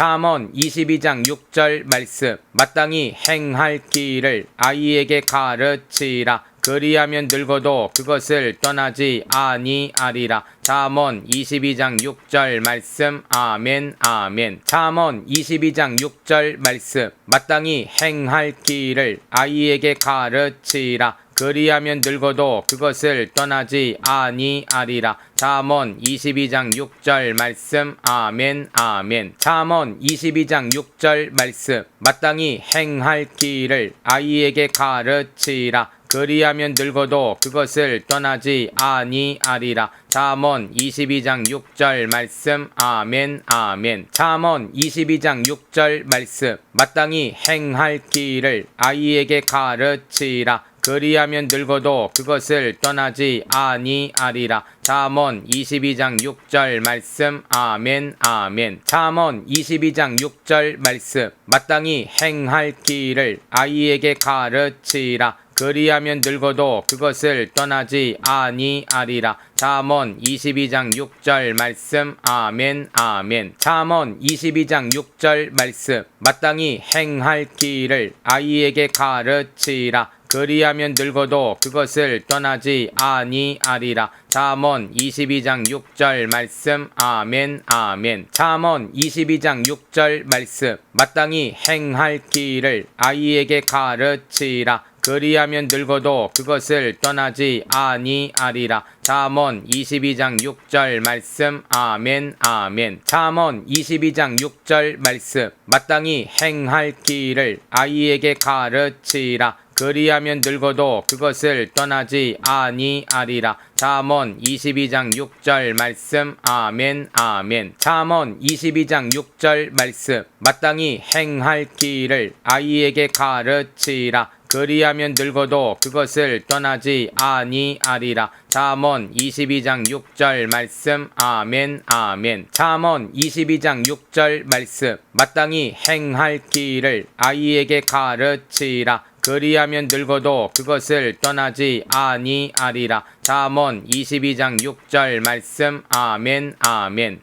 잠언 22장 6절 말씀 마땅히 행할 길을 아이에게 가르치라 그리하면 늙어도 그것을 떠나지 아니하리라. 잠언 22장 6절 말씀 아멘 아멘. 잠언 22장 6절 말씀 마땅히 행할 길을 아이에게 가르치라. 그리하면 늙어도 그것을 떠나지 아니하리라. 잠언 22장 6절 말씀 아멘 아멘. 잠언 22장 6절 말씀 마땅히 행할 길을 아이에게 가르치라. 그리하면 늙어도 그것을 떠나지 아니하리라. 잠언 22장 6절 말씀 아멘 아멘. 잠언 22장 6절 말씀 마땅히 행할 길을 아이에게 가르치라. 그리하면 늙어도 그것을 떠나지 아니하리라. 잠언 22장 6절 말씀 아멘 아멘. 잠언 22장 6절 말씀 마땅히 행할 길을 아이에게 가르치라. 그리하면 늙어도 그것을 떠나지 아니하리라. 잠언 22장 6절 말씀 아멘 아멘. 잠언 22장 6절 말씀 마땅히 행할 길을 아이에게 가르치라. 그리하면 늙어도 그것을 떠나지 아니하리라. 잠언 22장 6절 말씀 아멘 아멘. 잠언 22장 6절 말씀 마땅히 행할 길을 아이에게 가르치라. 그리하면 늙어도 그것을 떠나지 아니하리라. 잠언 22장 6절 말씀 아멘 아멘. 잠언 22장 6절 말씀 마땅히 행할 길을 아이에게 가르치라. 그리하면 늙어도 그것을 떠나지 아니하리라. 잠언 22장 6절 말씀 아멘 아멘. 잠언 22장 6절 말씀 마땅히 행할 길을 아이에게 가르치라. 그리하면 늙어도 그것을 떠나지 아니하리라. 잠언 22장 6절 말씀 아멘 아멘. 잠언 22장 6절 말씀 마땅히 행할 길을 아이에게 가르치라. 그리하면 늙어도 그것을 떠나지 아니하리라. 잠언 22장 6절 말씀 아멘 아멘.